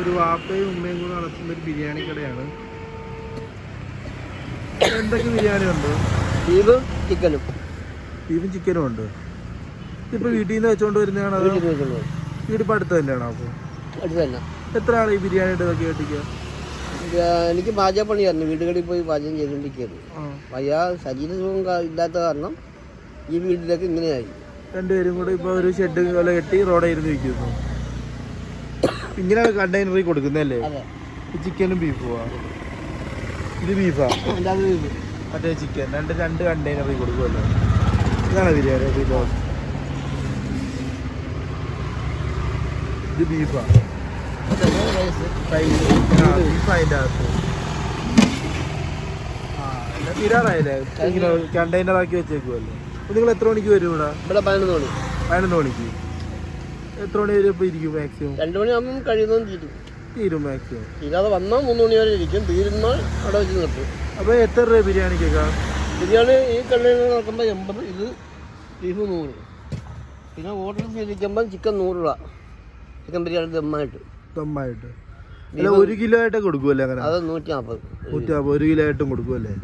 ഒരു വാപ്പയും ഉമ്മയും കൂടെ നടത്തുന്ന ഒരു ബിരിയാണി കടയാണ്. എന്തൊക്കെ ബിരിയാണി ഉണ്ട്? ബീഫും ചിക്കനും. ബീഫും ചിക്കനും ഉണ്ട്. ഇപ്പൊ വീട്ടിൽ നിന്ന് വെച്ചോണ്ട് വരുന്നതാണോ അതോ വീട്ടിൽ വെച്ചുള്ളത് വീട് അടുത്ത് തന്നെയാണോ അപ്പൊ? എത്ര ആൾ ഈ ബിരിയാണിയുടെ ഇതൊക്കെ കേട്ടിക്കുക എനിക്ക് പാചകപ്പണിയായിരുന്നു. വീടുകളിൽ പോയി പാചകം ചെയ്തുകൊണ്ടിരിക്കുകയായിരുന്നു ആ. അയ്യാ ശരീരസുഖം ഇല്ലാത്ത കാരണം ഈ വീട്ടിലേക്ക് ഇങ്ങനെയായി. രണ്ടുപേരും കൂടെ ഇപ്പൊ ഒരു ഷെഡ് കെട്ടി റോഡായിരുന്നു ഇങ്ങനെ കണ്ടെയ്നറിൽ കൊടുക്കുന്നല്ലേ ചിക്കനും ബീഫുമാ ഇത് ബീഫാ മറ്റേ ചിക്കൻ രണ്ട് രണ്ട് കണ്ടെയ്നറിൽ കൊടുക്കുമല്ലോ ഇതാണ് ബിരിയാണി ബീഫോ ഇത് ബീഫാ ബീഫ് അതിന്റെ അകത്ത്. തീരാറായില്ലേ കണ്ടെയ്നർ ആക്കി വെച്ചേക്കുമല്ലോ നിങ്ങൾ എത്ര മണിക്ക് വരും ഇവിടെ? ഇവിടെ പതിനൊന്ന് മണി. പതിനൊന്ന് മണിക്ക്. എത്ര മണി വരെ ഇപ്പോൾ ഇരിക്കും മാക്സിമം രണ്ടു കഴിയുന്നതും തീരും. തീരും മാക്സിമം തീരാതെ വന്നാൽ മൂന്ന് മണി വരെ ഇരിക്കും. തീരുന്നാൽ അവിടെ വെച്ച് നിർത്തും. അപ്പോൾ എത്ര രൂപ ബിരിയാണിക്കൊക്കെ? ബിരിയാണി ഈ കടയിൽ നോക്കുമ്പോൾ എൺപത് ഇത് ബീഫ് നൂറ്. പിന്നെ ഹോട്ടലിൽ ചെയ്തിരിക്കുമ്പോൾ ചിക്കൻ നൂറ് രൂപ. ചിക്കൻ ബിരിയാണി ദമ്മായിട്ട്. ദമ്മായിട്ട്. അല്ല ഒരു കിലോ ആയിട്ട് കൊടുക്കുമല്ലേ അങ്ങനെ? അത് നൂറ്റി നാൽപ്പത് നൂറ്റി നാൽപ്പത് ഒരു കിലോ ആയിട്ടും കൊടുക്കുമല്ലേ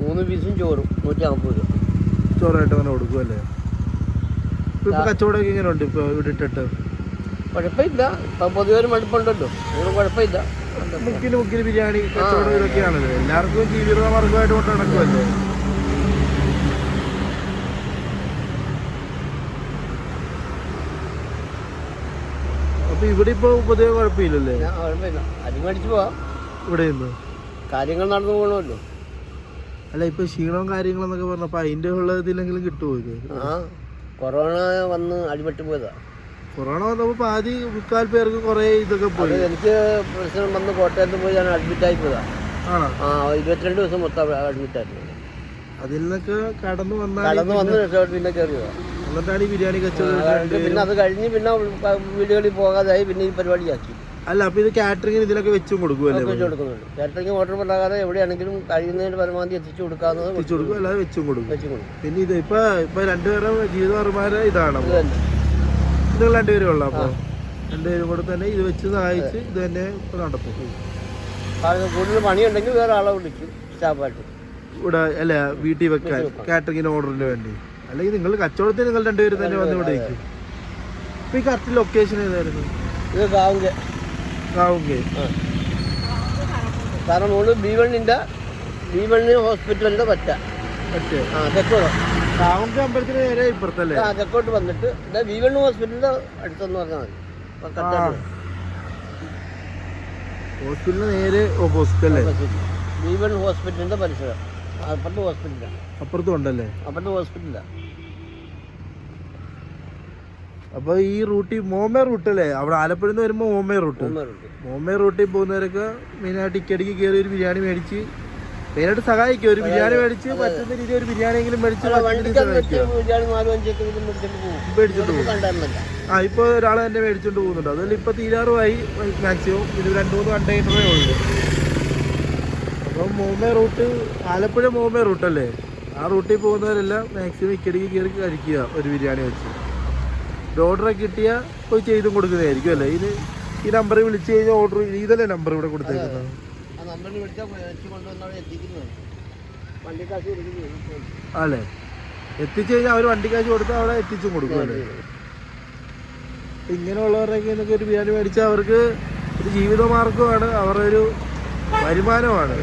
മൂന്ന് പീസും ചോറും നൂറ്റി നാൽപ്പത് രൂപ. ചോറായിട്ട് അങ്ങനെ കൊടുക്കുമല്ലേ ഇപ്പൊ കച്ചവടമൊക്കെ ഇങ്ങനെ ഉണ്ട് ഇപ്പൊ ഇവിടെ ഇട്ടിട്ട്. കുഴപ്പമില്ല. ഇപ്പൊ പൊതുവെ ഒരു മടുപ്പുണ്ടല്ലോ. ഒരു കുഴപ്പമില്ല. മുക്കിന് മുക്കിന് ബിരിയാണി കച്ചവടം ഇതൊക്കെയാണല്ലോ എല്ലാവർക്കും ജീവിത മാർഗമായിട്ട് കൊണ്ട് നടക്കുമല്ലേ അപ്പൊ ഇവിടെ ഇപ്പൊ പൊതുവെ കുഴപ്പമില്ലല്ലേ? കുഴപ്പമില്ല. അരി മേടിച്ച് പോവാം. ഇവിടെ നിന്ന്. കാര്യങ്ങൾ നടന്നു പോകണമല്ലോ അല്ല ഇപ്പൊ ക്ഷീണവും കാര്യങ്ങളെന്നൊക്കെ പറഞ്ഞപ്പോ അതിന്റെ ഉള്ള ഇതിലെങ്കിലും കിട്ടുമോ ഇത്? ആ. കൊറോണ വന്ന് അടിപെട്ട് പോയതാ. കൊറോണ വന്നപ്പോൾ പാതി മുക്കാൽ പേർക്ക് കുറെ ഇതൊക്കെ പോയി. എനിക്ക് പ്രശ്നം വന്ന് കോട്ടയത്ത് പോയി ഞാൻ അഡ്മിറ്റ് ആയി പോയതാ. ആണോ? ആ ഇരുപത്തിരണ്ട് ദിവസം മൊത്തം അഡ്മിറ്റായിരുന്നു അതിൽ നിന്നൊക്കെ കടന്നു വന്നാൽ കടന്നു വന്ന് രക്ഷപ്പെട്ട് പിന്നെ കയറിയതാണ് എന്നിട്ടാണ് ഈ ബിരിയാണി കച്ചവടം പിന്നെ അത് കഴിഞ്ഞ് പിന്നെ വീടുകളിൽ പോകാതായി പിന്നെ ഈ പരിപാടിയാക്കി. അല്ല അപ്പൊ ഇത് കാറ്ററിംഗിന് ഇതിലൊക്കെ വെച്ചും കൊടുക്കുമല്ലേ വെച്ച് കൊടുക്കുന്നുണ്ട് കാറ്ററിംഗ് ഓർഡർ പ്രകാരം എവിടെയാണെങ്കിലും കഴിയുന്നതിന് പരമാവധി എത്തിച്ചു കൊടുക്കാവുന്നത് വെച്ച് കൊടുക്കും. അല്ലാതെ വെച്ചും കൊടുക്കും. വെച്ച് കൊടുക്കും. പിന്നെ ഇത് ഇപ്പൊ ഇപ്പൊ രണ്ടുപേരും ജീവിതവർമാരെ ഇതാണ് ഇത് തന്നെ നിങ്ങൾ രണ്ടുപേരും ഉള്ള അപ്പൊ. രണ്ടുപേരും കൂടെ തന്നെ ഇത് വെച്ച് സഹായിച്ച് ഇത് തന്നെ നടത്തും. കാരണം കൂടുതൽ പണിയുണ്ടെങ്കിൽ വേറെ ആളെ വിളിക്കും സ്റ്റാഫായിട്ട്. ഇവിടെ അല്ല വീട്ടിൽ വെക്കാൻ കാറ്ററിംഗിന് ഓർഡറിന് വേണ്ടി. അല്ലെങ്കിൽ നിങ്ങൾ കച്ചവടത്തിന് നിങ്ങൾ രണ്ടുപേരും തന്നെ വന്ന് ഇവിടെ ഇപ്പൊ ഈ കറക്റ്റ് ലൊക്കേഷൻ ഏതായിരുന്നു? ഇത് കാവുങ്കേ കാരണം മോൾ ബി വണ്ണിന്റെ ബി വണ്ണ് ഹോസ്പിറ്റലിന്റെ പറ്റ. ആ അമ്പലത്തിന് നേരെ ഇപ്പുറത്തല്ലേ? ആ തെക്കോട്ട് വന്നിട്ട് ബി വണ്ണ് ഹോസ്പിറ്റലിന്റെ അടുത്തെന്ന് പറഞ്ഞാൽ മതി. ഇപ്പൊ കറ്റാണ് ഹോസ്പിറ്റലിന് നേരെ ഓപ്പോസിറ്റ്. അല്ലേ ബി വൺ ഹോസ്പിറ്റലിന്റെ പരിസരം അപ്പുറത്ത് ഹോസ്പിറ്റലാണ് അപ്പുറത്തും ഉണ്ടല്ലേ? അപ്പുറത്ത് ഹോസ്പിറ്റലാണ് അപ്പൊ ഈ റൂട്ടിൽ മോമേ റൂട്ട് അല്ലേ? അവിടെ ആലപ്പുഴ നിന്ന് വരുമ്പോ മോമേ റൂട്ട്. മോമേ റൂട്ടിൽ പോകുന്നവരൊക്കെ മെയിനായിട്ട് ഇക്കടിക്ക് കയറി ഒരു ബിരിയാണി മേടിച്ച് മെയിനായിട്ട് സഹായിക്കും. ഒരു ബിരിയാണി മേടിച്ച് പറ്റുന്ന രീതിയിൽ ഒരു ബിരിയാണി എങ്കിലും മേടിച്ച് മേടിച്ചിട്ട് പോകും ആ ഇപ്പൊ ഒരാൾ തന്നെ മേടിച്ചോണ്ട് പോകുന്നുണ്ട്. അതല്ല ഇപ്പൊ തീരാറുമായി മാക്സിമം ഇത് രണ്ടു മൂന്ന് കണ്ടെയ്നറേ ഉള്ളൂ. അപ്പം മോമേ റൂട്ട് ആലപ്പുഴ മോമേ റൂട്ടല്ലേ ആ റൂട്ടിൽ പോകുന്നവരെല്ലാം മാക്സിമം ഇക്കടിക്ക് കയറി കഴിക്കുക ഒരു ബിരിയാണി വെച്ച്. ഓർഡറൊക്കെ കിട്ടിയാൽ പോയി ചെയ്തും കൊടുക്കുന്നതായിരിക്കും അല്ലേ? ഇത് ഈ നമ്പർ വിളിച്ചു കഴിഞ്ഞാൽ ഓർഡർ ഇതല്ലേ നമ്പർ ഇവിടെ കൊടുത്തേക്കുന്നത്. അല്ലേ എത്തിച്ചു കഴിഞ്ഞാൽ അവർ വണ്ടിക്കാശ് കൊടുത്താൽ അവിടെ എത്തിച്ചും കൊടുക്കും അല്ലേ? ഇങ്ങനെയുള്ളവരുടെയൊക്കെ എന്നൊക്കെ ഒരു ബിരിയാണി മേടിച്ചാൽ അവർക്ക് ഒരു ജീവിതമാർഗമാണ് അവരുടെ ഒരു വരുമാനമാണ്.